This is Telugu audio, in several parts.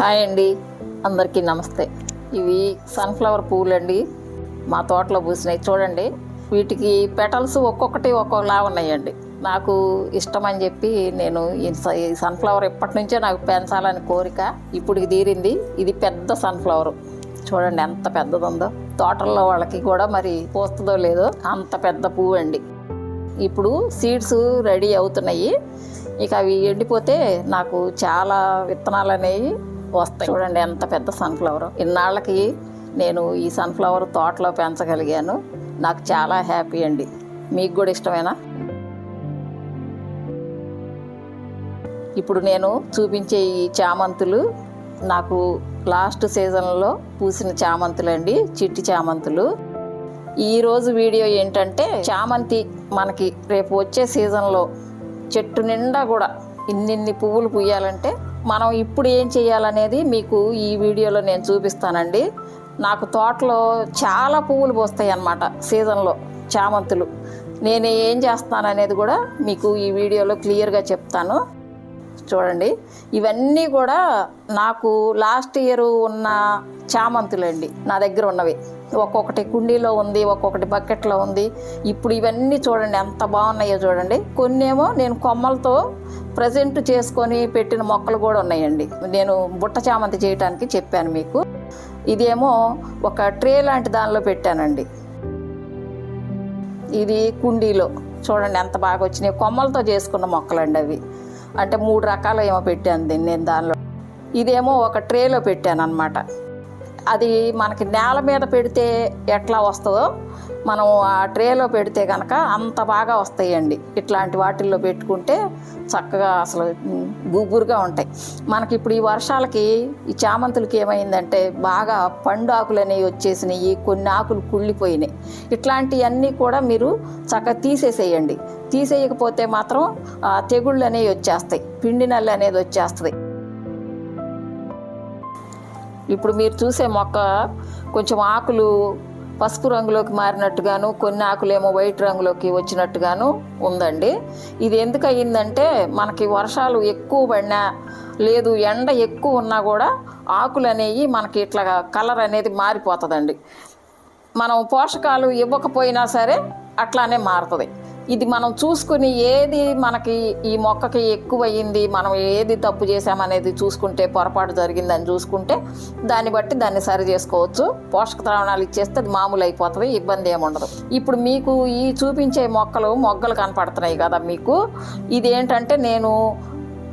హాయ్ అండి. అందరికీ నమస్తే. ఇవి సన్ఫ్లవర్ పువ్వులు అండి మా తోటలో పూసినాయి చూడండి వీటికి పెటల్స్ ఒక్కొక్కటి ఒక్కొక్కలా ఉన్నాయండి. నాకు ఇష్టం అని చెప్పి నేను ఈ స- ఈ సన్ఫ్లవర్ ఇప్పటి నుంచే నాకు పెంచాలని కోరిక ఇప్పుడు తీరింది. ఇది పెద్ద సన్ఫ్లవర్. చూడండి ఎంత పెద్దదుందో. తోటల్లో వాళ్ళకి కూడా మరి పోస్తుందో లేదో అంత పెద్ద పువ్వు అండి ఇప్పుడు సీడ్స్ రెడీ అవుతున్నాయి. ఇక అవి ఎండిపోతే నాకు చాలా విత్తనాలు అనేవి వస్తాయి. చూడండి ఎంత పెద్ద సన్ఫ్లవర్ ఇన్నాళ్ళకి నేను ఈ సన్ఫ్లవర్ తోటలో పెంచగలిగాను. నాకు చాలా హ్యాపీ అండి. మీకు కూడా ఇష్టమేనా? ఇప్పుడు నేను చూపించే ఈ చామంతులు నాకు లాస్ట్ సీజన్లో పూసిన చామంతులు అండి చిట్టి చామంతులు. ఈరోజు వీడియో ఏంటంటే చామంతి మనకి రేపు వచ్చే సీజన్లో చెట్టు నిండా కూడా ఇన్నిన్ని పువ్వులు పూయాలంటే మనం ఇప్పుడు ఏం చేయాలనేది మీకు ఈ వీడియోలో నేను చూపిస్తానండి. నాకు తోటలో చాలా పువ్వులు పోస్తాయి అన్నమాట సీజన్లో చామంతులు. నేను ఏం చేస్తాను అనేది కూడా మీకు ఈ వీడియోలో క్లియర్గా చెప్తాను. చూడండి ఇవన్నీ కూడా నాకు లాస్ట్ ఇయర్ ఉన్న చామంతులండి నా దగ్గర ఉన్నవి. ఒక్కొక్కటి కుండీలో ఉంది ఒక్కొక్కటి బకెట్లో ఉంది. ఇప్పుడు ఇవన్నీ చూడండి ఎంత బాగున్నాయో చూడండి. కొన్నేమో నేను కొమ్మలతో ప్రజెంట్ చేసుకొని పెట్టిన మొక్కలు కూడా ఉన్నాయండి. నేను బుట్ట చామంతి చేయడానికి చెప్పాను మీకు. ఇదేమో ఒక ట్రే లాంటి దానిలో పెట్టానండి. ఇది కుండీలో. చూడండి ఎంత బాగా వచ్చినాయి. కొమ్మలతో చేసుకున్న మొక్కలండి అవి. అంటే మూడు రకాలు ఏమో పెట్టాను దీన్ని నేను దానిలో. ఇదేమో ఒక ట్రేలో పెట్టాను అనమాట అది మనకి నేల మీద పెడితే ఎట్లా వస్తుందో మనం ఆ ట్రేలో పెడితే కనుక అంత బాగా వస్తాయండి. ఇట్లాంటి వాటిల్లో పెట్టుకుంటే చక్కగా అసలు గుగ్గురుగా గుబురుగా ఉంటాయి. మనకి ఇప్పుడు ఈ వర్షాలకి ఈ చామంతులకి ఏమైందంటే బాగా పండు ఆకులు అనేవి వచ్చేసినాయి కొన్ని ఆకులు కుళ్ళిపోయినాయి. ఇట్లాంటివన్నీ కూడా మీరు చక్కగా తీసేసేయండి. తీసేయకపోతే మాత్రం తెగుళ్ళు అనేవి వచ్చేస్తాయి. పిండి నల్లు అనేది వచ్చేస్తుంది. ఇప్పుడు మీరు చూసే మొక్క కొంచెం ఆకులు పసుపు రంగులోకి మారినట్టుగాను కొన్ని ఆకులేమో వైట్ రంగులోకి వచ్చినట్టుగాను ఉందండి. ఇది ఎందుకు అయ్యిందంటే మనకి వర్షాలు ఎక్కువ పడినా లేదు ఎండ ఎక్కువ ఉన్నా కూడా ఆకులు అనేవి మనకి ఇట్లా కలర్ అనేది మారిపోతుందండి. మనం పోషకాలు ఇవ్వకపోయినా సరే అట్లానే మారుతుంది. ఇది మనం చూసుకుని ఏది మనకి ఈ మొక్కకి ఎక్కువ మనం ఏది తప్పు చేసామనేది చూసుకుంటే పొరపాటు జరిగిందని చూసుకుంటే దాన్ని బట్టి దాన్ని సరి చేసుకోవచ్చు. పోషక ద్రావణాలు ఇచ్చేస్తే అది మామూలు అయిపోతుంది ఇబ్బంది ఏముండదు ఇప్పుడు మీకు ఈ చూపించే మొక్కలు మొగ్గలు కనపడుతున్నాయి కదా మీకు. ఇదేంటంటే నేను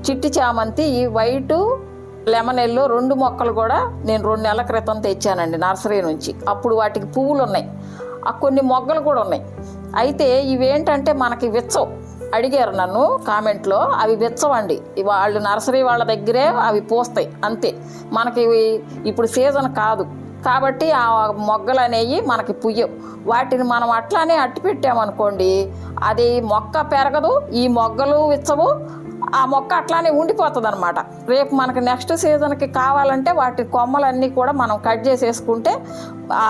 చిట్టి చామంతి ఈ వైటు లెమన్ ఎల్లో రెండు మొక్కలు కూడా నేను రెండు నెలల క్రితం తెచ్చానండి నర్సరీ నుంచి. అప్పుడు వాటికి పువ్వులు ఉన్నాయి ఆ కొన్ని మొగ్గలు కూడా ఉన్నాయి. అయితే ఇవేంటంటే మనకి విచ్చవు. అడిగారు నన్ను కామెంట్లో అవి విచ్చవండి. వాళ్ళు నర్సరీ వాళ్ళ దగ్గరే అవి పూస్తాయి అంతే. మనకి ఇప్పుడు సీజన్ కాదు. కాబట్టి ఆ మొగ్గలు అనేవి మనకి పుయ్యవు. వాటిని మనం అట్లానే అట్టి పెట్టామనుకోండి అది మొక్క పెరగదు ఈ మొగ్గలు విచ్చవు ఆ మొక్క అట్లానే ఉండిపోతుంది అనమాట రేపు మనకి నెక్స్ట్ సీజన్కి కావాలంటే వాటి కొమ్మలన్నీ కూడా మనం కట్ చేసేసుకుంటే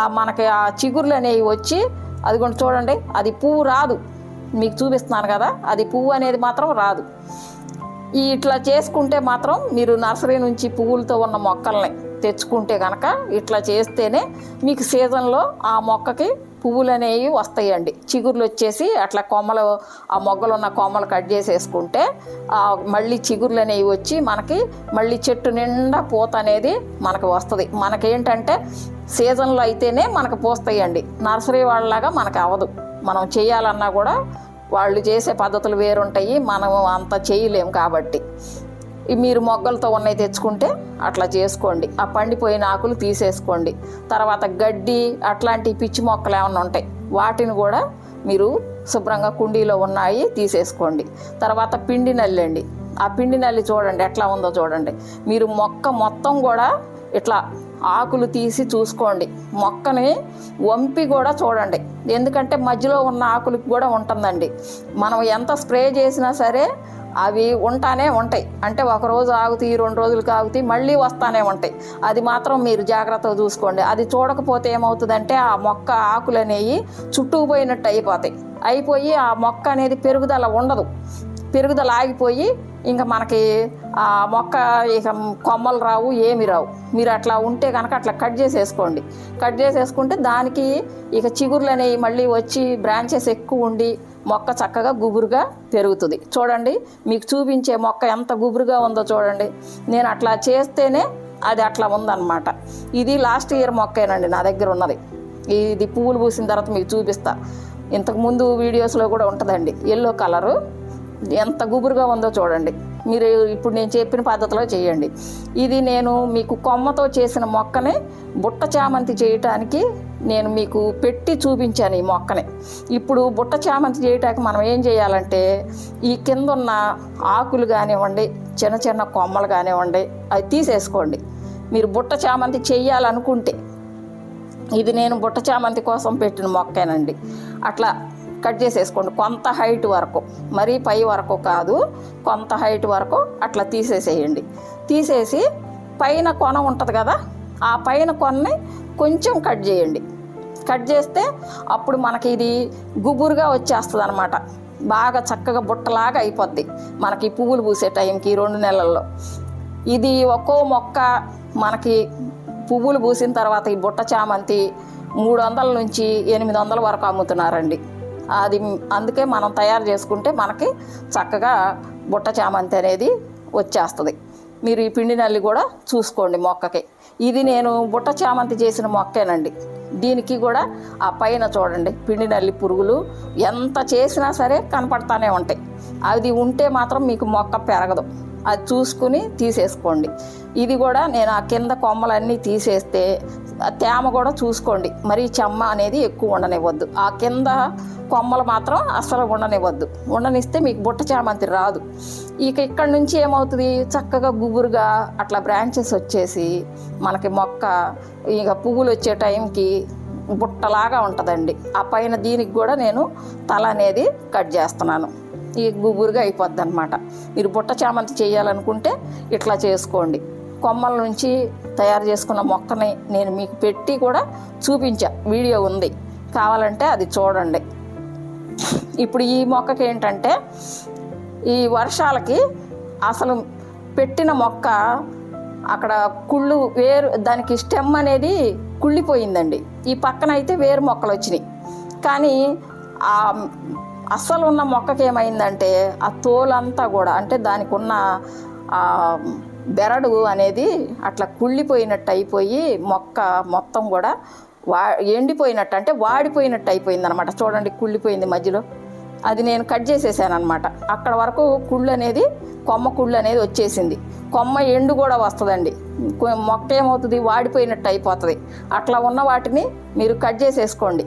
మనకి ఆ చిగుర్లు అనేవి వచ్చి అది కొంచెం చూడండి అది పువ్వు రాదు. మీకు చూపిస్తున్నాను కదా అది పువ్వు అనేది మాత్రం రాదు. ఈ ఇట్లా చేసుకుంటే మాత్రం మీరు నర్సరీ నుంచి పువ్వులతో ఉన్న మొక్కల్ని తెచ్చుకుంటే కనుక ఇట్లా చేస్తేనే మీకు సీజన్లో ఆ మొక్కకి పువ్వులు అనేవి వస్తాయండి. చిగుర్లు వచ్చేసి అట్లా కొమ్మలు ఆ మొగ్గలు ఉన్న కొమ్మలు కట్ చేసేసుకుంటే మళ్ళీ చిగుర్లు అనేవి వచ్చి మనకి మళ్ళీ చెట్టు నిండా పూత అనేది మనకు వస్తుంది. మనకేంటంటే సీజన్లో అయితేనే మనకు పూస్తాయండి. నర్సరీ వాళ్ళలాగా మనకు అవ్వదు. మనం చేయాలన్నా కూడా వాళ్ళు చేసే పద్ధతులు వేరుంటాయి. మనం అంత చేయలేము కాబట్టి. మీరు మొగ్గలతో ఉన్నవి తెచ్చుకుంటే అట్లా చేసుకోండి. ఆ పండిపోయిన ఆకులు తీసేసుకోండి. తర్వాత గడ్డి అట్లాంటి పిచ్చి మొక్కలు ఏమైనా ఉంటాయి వాటిని కూడా మీరు శుభ్రంగా కుండీలో ఉన్నాయి తీసేసుకోండి. తర్వాత పిండి నల్లండి. ఆ పిండి నల్లి చూడండి ఎట్లా ఉందో చూడండి. మీరు మొక్క మొత్తం కూడా ఇట్లా ఆకులు తీసి చూసుకోండి. మొక్కని వంపి కూడా చూడండి. ఎందుకంటే మధ్యలో ఉన్న ఆకులకు కూడా ఉంటుందండి. మనం ఎంత స్ప్రే చేసినా సరే అవి ఉంటానే ఉంటాయి. అంటే ఒక రోజు ఆగుతాయి రెండు రోజులకు ఆగుతాయి మళ్ళీ వస్తానే ఉంటాయి. అది మాత్రం మీరు జాగ్రత్తగా చూసుకోండి. అది చూడకపోతే ఏమవుతుందంటే ఆ మొక్క ఆకులు అనేవి చుట్టుకుపోయినట్టు అయిపోతాయి. అయిపోయి ఆ మొక్క అనేది పెరుగుదల ఉండదు. పెరుగుదల ఆగిపోయి ఇంకా మనకి ఆ మొక్క ఇక కొమ్మలు రావు ఏమి రావు. మీరు అట్లా ఉంటే కనుక అట్లా కట్ చేసేసుకోండి. కట్ చేసేసుకుంటే దానికి ఇక చిగుర్లు అనేవి మళ్ళీ వచ్చి బ్రాంచెస్ ఎక్కువ ఉండి మొక్క చక్కగా గుబురుగా పెరుగుతుంది. చూడండి మీకు చూపించే మొక్క ఎంత గుబురుగా ఉందో చూడండి. నేను అట్లా చేస్తేనే అది అట్లా ఉందన్నమాట. ఇది లాస్ట్ ఇయర్ మొక్కేనండి నా దగ్గర ఉన్నది. ఇది పువ్వులు పూసిన తర్వాత మీకు చూపిస్తా. ఇంతకు ముందు వీడియోస్లో కూడా ఉంటుందండి ఎల్లో కలరు. ఎంత గుబురుగా ఉందో చూడండి. మీరు ఇప్పుడు నేను చెప్పిన పద్ధతిలో చేయండి. ఇది నేను మీకు కొమ్మతో చేసిన మొక్కని బుట్ట చామంతి చేయటానికి నేను మీకు పెట్టి చూపించాను ఈ మొక్కని. ఇప్పుడు బుట్ట చామంతి చేయటానికి మనం ఏం చేయాలంటే ఈ కింద ఉన్న ఆకులు కానివ్వండి చిన్న చిన్న కొమ్మలు కానివ్వండి అవి తీసేసుకోండి. మీరు బుట్ట చామంతి చేయాలనుకుంటే ఇది నేను బుట్ట చామంతి కోసం పెట్టిన మొక్కేనండి. అట్లా కట్ చేసేసుకోండి. కొంత హైట్ వరకు. మరీ పై వరకు కాదు. కొంత హైట్ వరకు అట్లా తీసేసేయండి. తీసేసి పైన కొన ఉంటుంది కదా ఆ పైన కొన్ని కొంచెం కట్ చేయండి. కట్ చేస్తే అప్పుడు మనకి ఇది గుబురుగా వచ్చేస్తుంది అనమాట బాగా చక్కగా బుట్టలాగా అయిపోద్ది. మనకి పువ్వులు పూసే టైంకి రెండు నెలల్లో. ఇది ఒక్కో మొక్క మనకి పువ్వులు పూసిన తర్వాత ఈ బుట్ట చామంతి మూడు వందల నుంచి ఎనిమిది వందల వరకు అమ్ముతున్నారండి. అది అందుకే మనం తయారు చేసుకుంటే మనకి చక్కగా బుట్ట చామంతి అనేది వచ్చేస్తుంది. మీరు ఈ పిండి నల్లి కూడా చూసుకోండి మొక్కకి. ఇది నేను బుట్ట చామంతి చేసిన మొక్కేనండి. దీనికి కూడా ఆ పైన చూడండి పిండి నల్లి పురుగులు ఎంత చేసినా సరే కనపడతానే ఉంటాయి. అది ఉంటే మాత్రం మీకు మొక్క పెరగదు. అది చూసుకుని తీసేసుకోండి. ఇది కూడా నేను ఆ కింద కొమ్మలన్నీ తీసేస్తే తేమ కూడా చూసుకోండి. మరి చెమ్మ అనేది ఎక్కువ ఉండనివ్వద్దు. ఆ కింద కొమ్మలు మాత్రం అస్సలు ఉండనివ్వద్దు. ఉండనిస్తే మీకు బుట్ట చామంతి రాదు. ఇక ఇక్కడ నుంచి ఏమవుతుంది? చక్కగా గుబురుగా అట్లా బ్రాంచెస్ వచ్చేసి మనకి మొక్క ఇక పువ్వులు వచ్చే టైంకి బుట్టలాగా ఉంటుందండి. ఆ పైన దీనికి కూడా నేను తల అనేది కట్ చేస్తున్నాను. ఈ గుబురుగా అయిపోద్ది అనమాట మీరు బుట్ట చామంతి చేయాలనుకుంటే ఇట్లా చేసుకోండి. కొమ్మల నుంచి తయారు చేసుకున్న మొక్కని నేను మీకు పెట్టి కూడా చూపించా. వీడియో ఉంది. కావాలంటే అది చూడండి. ఇప్పుడు ఈ మొక్కకి ఏంటంటే ఈ వర్షాలకి అసలు పెట్టిన మొక్క అక్కడ కుళ్ళు వేరు దానికి స్టెమ్ అనేది కుళ్ళిపోయిందండి. ఈ పక్కన అయితే వేరు మొక్కలు వచ్చినాయి. కానీ ఆ అస్సలు ఉన్న మొక్కకి ఏమైందంటే ఆ తోలంతా కూడా అంటే దానికి ఉన్న బెరడు అనేది అట్లా కుళ్ళిపోయినట్టు అయిపోయి మొక్క మొత్తం కూడా వా ఎండిపోయినట్టు అంటే వాడిపోయినట్టు అయిపోయింది అనమాట చూడండి కుళ్ళిపోయింది మధ్యలో. అది నేను కట్ చేసేసాను అనమాట అక్కడ వరకు కుళ్ళు అనేది కొమ్మ కుళ్ళు అనేది వచ్చేసింది. కొమ్మ ఎండు కూడా వస్తుందండి. మొక్క ఏమవుతుంది? వాడిపోయినట్టు అయిపోతుంది. అట్లా ఉన్న వాటిని మీరు కట్ చేసేసుకోండి.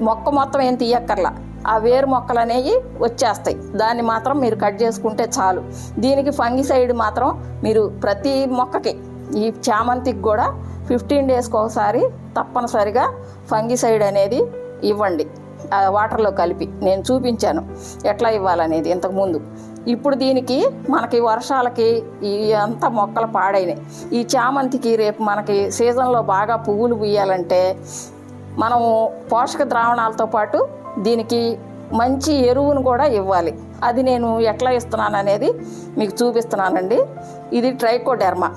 మొక్క మొత్తం ఏం తీయక్కర్లా. ఆ వేరు మొక్కలు అనేవి వచ్చేస్తాయి. దాన్ని మాత్రం మీరు కట్ చేసుకుంటే చాలు. దీనికి ఫంగిసైడ్ మాత్రం మీరు ప్రతి మొక్కకి ఈ చామంతికి కూడా ఫిఫ్టీన్ డేస్కి ఒకసారి తప్పనిసరిగా ఫంగిసైడ్ అనేది ఇవ్వండి. ఆ వాటర్లో కలిపి నేను చూపించాను ఎట్లా ఇవ్వాలనేది ఇంతకుముందు ఇప్పుడు దీనికి మనకి వర్షాలకి ఈ అంతా మొక్కలు పాడైనాయి. ఈ చామంతికి రేపు మనకి సీజన్లో బాగా పువ్వులు పూయాలంటే మనము పోషక ద్రావణాలతో పాటు దీనికి మంచి ఎరువును కూడా ఇవ్వాలి. అది నేను ఎట్లా ఇస్తున్నాను అనేది మీకు చూపిస్తున్నానండి. ఇది ట్రైకోడెర్మా.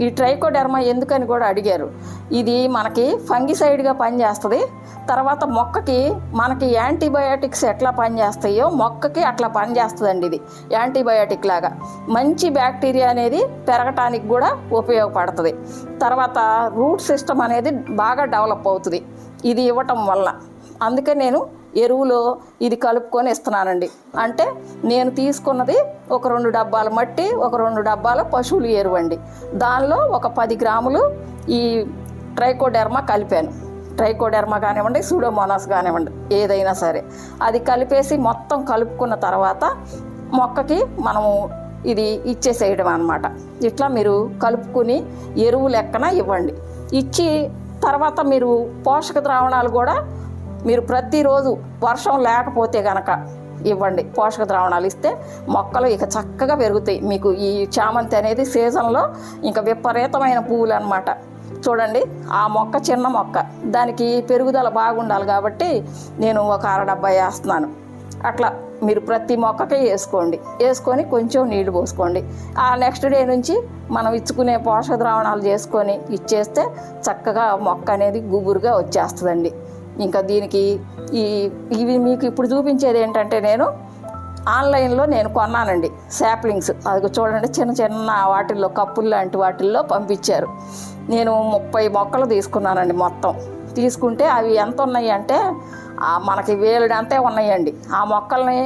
ఈ ట్రైకోడెర్మా ఎందుకని కూడా అడిగారు. ఇది మనకి ఫంగిసైడ్గా పనిచేస్తుంది. తర్వాత మొక్కకి మనకి యాంటీబయాటిక్స్ ఎట్లా పనిచేస్తాయో మొక్కకి అట్లా పనిచేస్తుందండి ఇది. యాంటీబయాటిక్ లాగా. మంచి బ్యాక్టీరియా అనేది పెరగటానికి కూడా ఉపయోగపడుతుంది. తర్వాత రూట్ సిస్టమ్ అనేది బాగా డెవలప్ అవుతుంది. ఇది ఇవ్వటం వల్ల. అందుకే నేను ఎరువులో ఇది కలుపుకొని ఇస్తున్నానండి. అంటే నేను తీసుకున్నది ఒక రెండు డబ్బాల మట్టి ఒక రెండు డబ్బాల పశువులు ఎరువు అండి దానిలో ఒక పది గ్రాములు ఈ ట్రైకోడెర్మా కలిపాను. ట్రైకోడెర్మా కానివ్వండి సూడోమోనాస్ కానివ్వండి ఏదైనా సరే. అది కలిపేసి మొత్తం కలుపుకున్న తర్వాత మొక్కకి మనము ఇది ఇచ్చేసేయడం అనమాట ఇట్లా మీరు కలుపుకుని ఎరువు లెక్కన ఇవ్వండి. ఇచ్చి తర్వాత మీరు పోషక ద్రావణాలు కూడా మీరు ప్రతిరోజు వర్షం లేకపోతే గనక ఇవ్వండి. పోషక ద్రావణాలు ఇస్తే మొక్కలు ఇక చక్కగా పెరుగుతాయి. మీకు ఈ చామంతి అనేది సీజన్లో ఇంకా విపరీతమైన పువ్వులు అనమాట చూడండి ఆ మొక్క చిన్న మొక్క. దానికి పెరుగుదల బాగుండాలి కాబట్టి నేను ఒక అర డబ్బా వేస్తున్నాను. అట్లా మీరు ప్రతి మొక్కకి వేసుకోండి. వేసుకొని కొంచెం నీళ్ళు పోసుకోండి. ఆ నెక్స్ట్ డే నుంచి మనం ఇచ్చుకునే పోషక ద్రావణాలు చేసుకొని ఇచ్చేస్తే చక్కగా మొక్క అనేది గుబురుగా వచ్చేస్తుందండి. ఇంకా దీనికి ఈ ఇవి మీకు ఇప్పుడు చూపించేది ఏంటంటే నేను ఆన్లైన్లో నేను కొన్నానండి శాప్లింగ్స్. అది చూడండి చిన్న చిన్న వాటిల్లో కప్పులు లాంటి వాటిల్లో పంపించారు. నేను ముప్పై మొక్కలు తీసుకున్నానండి మొత్తం. తీసుకుంటే అవి ఎంత ఉన్నాయి అంటే మనకి వేలుడంతే ఉన్నాయండి. ఆ మొక్కల్ని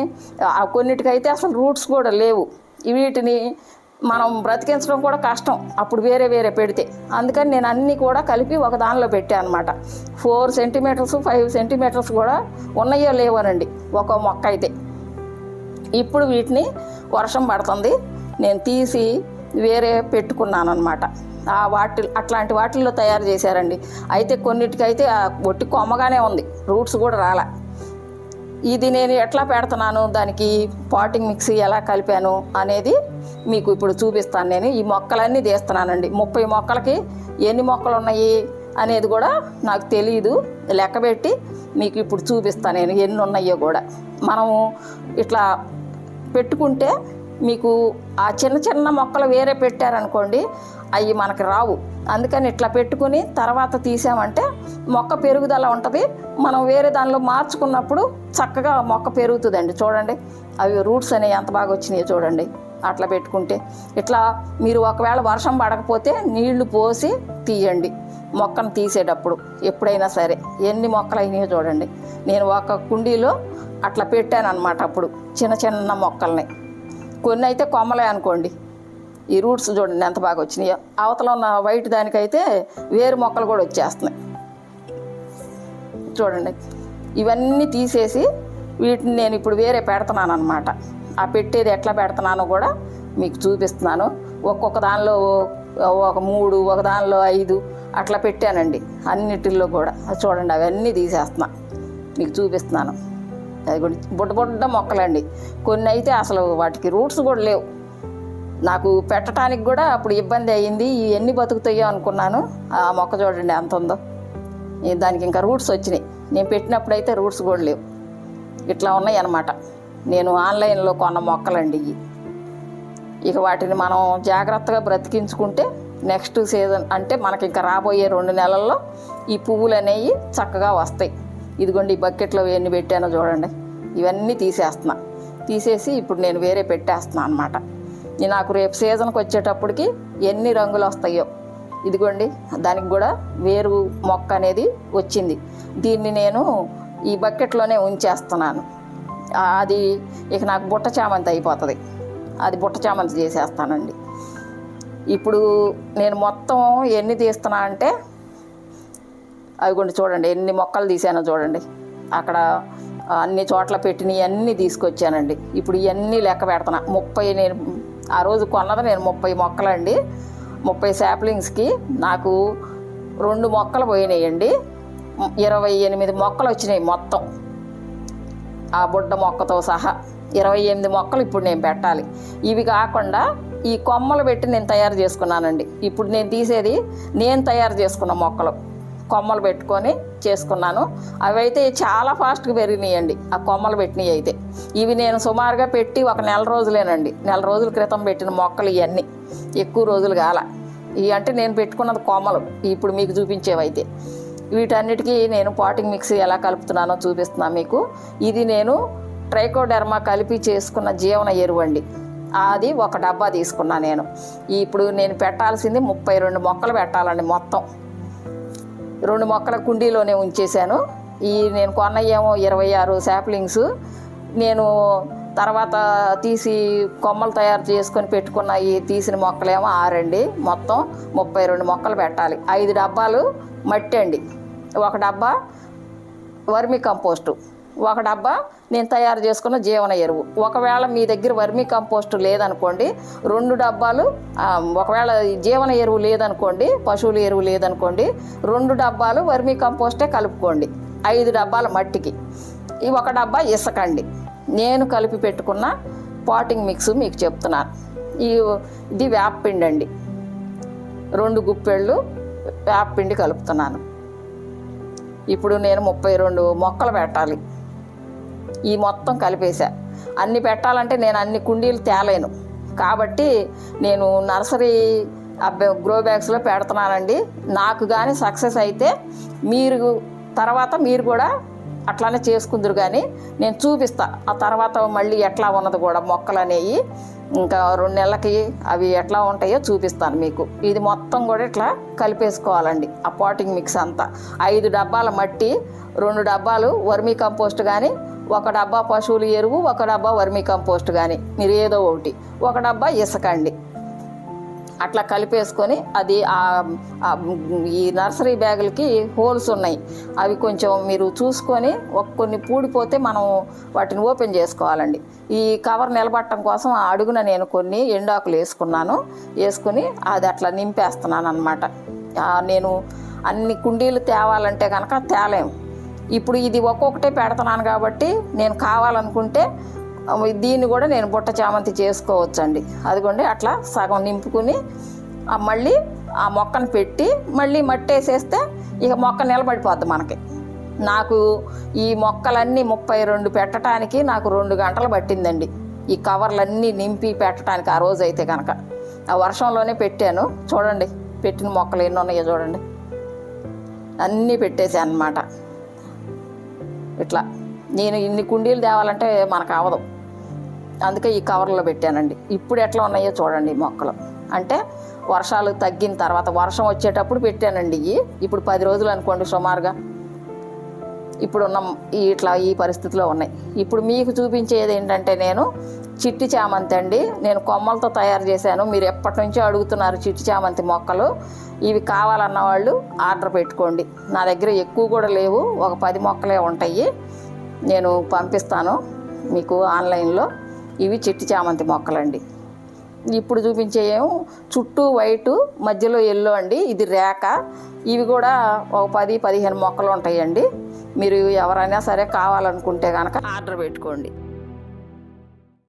కొన్నిటికైతే అసలు రూట్స్ కూడా లేవు. వీటిని మనం బ్రతికించడం కూడా కష్టం. అప్పుడు వేరే వేరే పెడితే. అందుకని నేను అన్నీ కూడా కలిపి ఒక దానిలో పెట్టాను అనమాట ఫోర్ సెంటీమీటర్స్ ఫైవ్ సెంటీమీటర్స్ కూడా ఉన్నాయో లేవోనండి. ఒక మొక్క అయితే. ఇప్పుడు వీటిని వర్షం పడుతుంది. నేను తీసి వేరే పెట్టుకున్నాను అనమాట ఆ వాటి అట్లాంటి వాటిల్లో తయారు చేశారండి. అయితే కొన్నిటికైతే ఆ ఒట్టి కొమ్మగానే ఉంది. రూట్స్ కూడా రాలే. ఇది నేను ఎట్లా పెడుతున్నాను? దానికి పాటింగ్ మిక్సీ ఎలా కలిపాను అనేది మీకు ఇప్పుడు చూపిస్తాను నేను. ఈ మొక్కలన్నీ తీస్తున్నానండి. ముప్పై మొక్కలకి ఎన్ని మొక్కలు ఉన్నాయి అనేది కూడా నాకు తెలియదు లెక్కబెట్టి మీకు ఇప్పుడు చూపిస్తాను నేను ఎన్ని ఉన్నాయో కూడా. మనము ఇట్లా పెట్టుకుంటే మీకు ఆ చిన్న చిన్న మొక్కలు వేరే పెట్టారనుకోండి అవి మనకి రావు. అందుకని ఇట్లా పెట్టుకుని తర్వాత తీసామంటే మొక్క పెరుగుదల ఉంటుంది. మనం వేరే దానిలో మార్చుకున్నప్పుడు చక్కగా మొక్క పెరుగుతుందండి. చూడండి. అవి రూట్స్ అనేవి ఎంత బాగా వచ్చినాయో చూడండి. అట్లా పెట్టుకుంటే ఇట్లా మీరు ఒకవేళ వర్షం పడకపోతే నీళ్ళు పోసి తీయండి. మొక్కను తీసేటప్పుడు ఎప్పుడైనా సరే. ఎన్ని మొక్కలు అయినాయో చూడండి. నేను ఒక కుండీలో అట్లా పెట్టాను అనమాట అప్పుడు చిన్న చిన్న మొక్కల్ని. కొన్ని అయితే కొమ్మలే అనుకోండి. ఈ రూట్స్ చూడండి ఎంత బాగా వచ్చినాయో. అవతల ఉన్న వైట్ దానికైతే వేరు మొక్కలు కూడా వచ్చేస్తున్నాయి. చూడండి. ఇవన్నీ తీసేసి వీటిని నేను ఇప్పుడు వేరే పెడుతున్నాను అనమాట ఆ పెట్టేది ఎట్లా పెడుతున్నానో కూడా మీకు చూపిస్తున్నాను. ఒక్కొక్క దానిలో ఒక మూడు ఒక దానిలో ఐదు అట్లా పెట్టానండి. అన్నిటిల్లో కూడా. చూడండి అవన్నీ తీసేస్తున్నా. మీకు చూపిస్తున్నాను. అది కూడా బుడ్డ బుడ్డ మొక్కలండి. కొన్ని అయితే అసలు వాటికి రూట్స్ కూడా లేవు. నాకు పెట్టడానికి కూడా అప్పుడు ఇబ్బంది అయ్యింది. ఇవన్నీ ఎన్ని బతుకుతాయో అనుకున్నాను. ఆ మొక్క చూడండి ఎంత ఉందో. దానికి ఇంకా రూట్స్ వచ్చినాయి. నేను పెట్టినప్పుడు అయితే రూట్స్ కూడా లేవు. ఇట్లా ఉన్నాయి అన్నమాట. నేను ఆన్లైన్లో కొన్న మొక్కలండి ఇవి. ఇక వాటిని మనం జాగ్రత్తగా బ్రతికించుకుంటే నెక్స్ట్ సీజన్ అంటే మనకి ఇంకా రాబోయే రెండు నెలల్లో ఈ పువ్వులు అనేవి చక్కగా వస్తాయి. ఇదిగోండి ఈ బకెట్లో ఎన్ని పెట్టానో చూడండి. ఇవన్నీ తీసేస్తున్నా. తీసేసి ఇప్పుడు నేను వేరే పెట్టేస్తున్నా అనమాట నాకు రేపు సీజన్కి వచ్చేటప్పటికి ఎన్ని రంగులు వస్తాయో ఇదిగోండి దానికి కూడా వేరు మొక్క అనేది వచ్చింది. దీన్ని నేను ఈ బకెట్లోనే ఉంచేస్తున్నాను. అది ఇక నాకు బుట్ట చామంతి అయిపోతుంది. అది బుట్ట చామంతి చేసేస్తానండి. ఇప్పుడు నేను మొత్తం ఎన్ని తీస్తున్నా అంటే అవి చూడండి ఎన్ని మొక్కలు తీసానో చూడండి. అక్కడ అన్ని చోట్ల పెట్టినవి అన్నీ తీసుకొచ్చానండి. ఇప్పుడు ఇవన్నీ లెక్క పెడుతున్నా. ముప్పై నేను ఆ రోజు కొన్నది నేను ముప్పై మొక్కలండి. ముప్పై శాప్లింగ్స్కి నాకు రెండు మొక్కలు పోయినాయండి. ఇరవై ఎనిమిది మొక్కలు వచ్చినాయి మొత్తం. ఆ బుడ్డ మొక్కతో సహా ఇరవై ఎనిమిది మొక్కలు ఇప్పుడు నేను పెట్టాలి. ఇవి కాకుండా ఈ కొమ్మలు పెట్టి నేను తయారు చేసుకున్నానండి. ఇప్పుడు నేను తీసేది నేను తయారు చేసుకున్న మొక్కలు. కొమ్మలు పెట్టుకొని చేసుకున్నాను. అవి అయితే చాలా ఫాస్ట్గా పెరిగినాయండి ఆ కొమ్మలు పెట్టినవి అయితే. ఇవి నేను సుమారుగా పెట్టి ఒక నెల రోజులేనండి. నెల రోజుల క్రితం పెట్టిన మొక్కలు ఇవన్నీ ఎక్కువ రోజులు కాల. ఇవి అంటే నేను పెట్టుకున్నది కొమ్మలు ఇప్పుడు మీకు చూపించేవైతే. వీటన్నిటికీ నేను పాటింగ్ మిక్సీ ఎలా కలుపుతున్నానో చూపిస్తున్నాను మీకు. ఇది నేను ట్రైకోడెర్మా కలిపి చేసుకున్న జీవన ఎరువు అండి అది ఒక డబ్బా తీసుకున్నా నేను. ఇప్పుడు నేను పెట్టాల్సింది ముప్పై రెండు మొక్కలు పెట్టాలండి మొత్తం. రెండు మొక్కల కుండీలోనే ఉంచేశాను. ఈ నేను కొన్నయేమో ఇరవై ఆరు శాప్లింగ్స్. నేను తర్వాత తీసి కొమ్మలు తయారు చేసుకొని పెట్టుకున్న ఈ తీసిన మొక్కలేమో ఆరండి. మొత్తం ముప్పై రెండు మొక్కలు పెట్టాలి. ఐదు డబ్బాలు మట్టి అండి. ఒక డబ్బా వర్మి కంపోస్టు ఒక డబ్బా నేను తయారు చేసుకున్న జీవన ఎరువు. ఒకవేళ మీ దగ్గర వర్మి కంపోస్ట్ లేదనుకోండి రెండు డబ్బాలు ఒకవేళ జీవన ఎరువు లేదనుకోండి పశువుల ఎరువు లేదనుకోండి రెండు డబ్బాలు వర్మి కంపోస్టే కలుపుకోండి. ఐదు డబ్బాల మట్టికి. ఈ ఒక డబ్బా ఇసకండి. నేను కలిపి పెట్టుకున్న పాటింగ్ మిక్స్ మీకు చెప్తున్నాను ఈ ఇది వేపపిండి అండి. రెండు గుప్పెళ్ళు వేపపిండి కలుపుతున్నాను. ఇప్పుడు నేను ముప్పై రెండు మొక్కలు పెట్టాలి. ఈ మొత్తం కలిపేశా. అన్ని పెట్టాలంటే నేను అన్ని కుండీలు తేలేను. కాబట్టి నేను నర్సరీ గ్రో బ్యాగ్స్లో పెడుతున్నానండి. నాకు కానీ సక్సెస్ అయితే మీరు తర్వాత మీరు కూడా అట్లానే చేసుకుందరు కానీ నేను చూపిస్తా. ఆ తర్వాత మళ్ళీ ఎట్లా ఉన్నది కూడా మొక్కలు అనేవి ఇంకా రెండు నెలలకి అవి ఎట్లా ఉంటాయో చూపిస్తాను మీకు. ఇది మొత్తం కూడా ఇట్లా కలిపేసుకోవాలండి. ఆ పాటింగ్ మిక్స్ అంతా. ఐదు డబ్బాల మట్టి రెండు డబ్బాలు వర్మీ కంపోస్ట్ కానీ ఒక డబ్బా పశువుల ఎరువు ఒక డబ్బా వర్మీ కంపోస్ట్ కానీ మీరు ఏదో ఒకటి. ఒక డబ్బా ఇసకండి. అట్లా కలిపేసుకొని అది ఈ నర్సరీ బ్యాగులకి హోల్స్ ఉన్నాయి. అవి కొంచెం మీరు చూసుకొని ఒక కొన్ని పూడిపోతే మనం వాటిని ఓపెన్ చేసుకోవాలండి. ఈ కవర్ నిలబట్టడం కోసం ఆ అడుగున నేను కొన్ని ఎండాకులు వేసుకున్నాను. వేసుకుని అది అట్లా నింపేస్తున్నాను అనమాట నేను అన్ని కుండీలు తేవాలంటే కనుక తేలేము. ఇప్పుడు ఇది ఒక్కొక్కటే పెడుతున్నాను కాబట్టి నేను కావాలనుకుంటే దీన్ని కూడా నేను బుట్ట చామంతి చేసుకోవచ్చండి. అదిగోండి అట్లా సగం నింపుకుని మళ్ళీ ఆ మొక్కను పెట్టి మళ్ళీ మట్టి వేసేస్తే ఇక మొక్క నిలబడిపోద్ది మనకి. నాకు ఈ మొక్కలన్నీ ముప్పై రెండు పెట్టడానికి నాకు రెండు గంటలు పట్టిందండి. ఈ కవర్లన్నీ నింపి పెట్టడానికి ఆ రోజు అయితే కనుక ఆ వర్షంలోనే పెట్టాను. చూడండి పెట్టిన మొక్కలు ఎన్ని ఉన్నాయో చూడండి. అన్నీ పెట్టేసాను అనమాట ఇట్లా. నేను ఇన్ని కుండీలు తేవాలంటే మనకు అవదు. అందుకే ఈ కవర్లో పెట్టానండి. ఇప్పుడు ఎట్లా ఉన్నాయో చూడండి మొక్కలు. అంటే వర్షాలు తగ్గిన తర్వాత వర్షం వచ్చేటప్పుడు పెట్టానండి ఇవి. ఇప్పుడు పది రోజులు అనుకోండి సుమారుగా. ఇప్పుడు ఉన్న ఇట్లా ఈ పరిస్థితిలో ఉన్నాయి. ఇప్పుడు మీకు చూపించేది ఏంటంటే నేను చిట్టి చామంతి అండి. నేను కొమ్మలతో తయారు చేశాను. మీరు ఎప్పటి నుంచో అడుగుతున్నారు చిట్టి చామంతి మొక్కలు. ఇవి కావాలన్న వాళ్ళు ఆర్డర్ పెట్టుకోండి. నా దగ్గర ఎక్కువ కూడా లేవు. ఒక పది మొక్కలే ఉంటాయి. నేను పంపిస్తాను మీకు ఆన్లైన్లో. ఇవి చిట్టి చామంతి మొక్కలండి. ఇప్పుడు చూపించేయం చుట్టూ వైటు మధ్యలో ఎల్లో అండి. ఇది రేక ఇవి కూడా ఒక పది పదిహేను మొక్కలు ఉంటాయండి. మీరు ఎవరైనా సరే కావాలనుకుంటే కనుక ఆర్డర్ పెట్టుకోండి.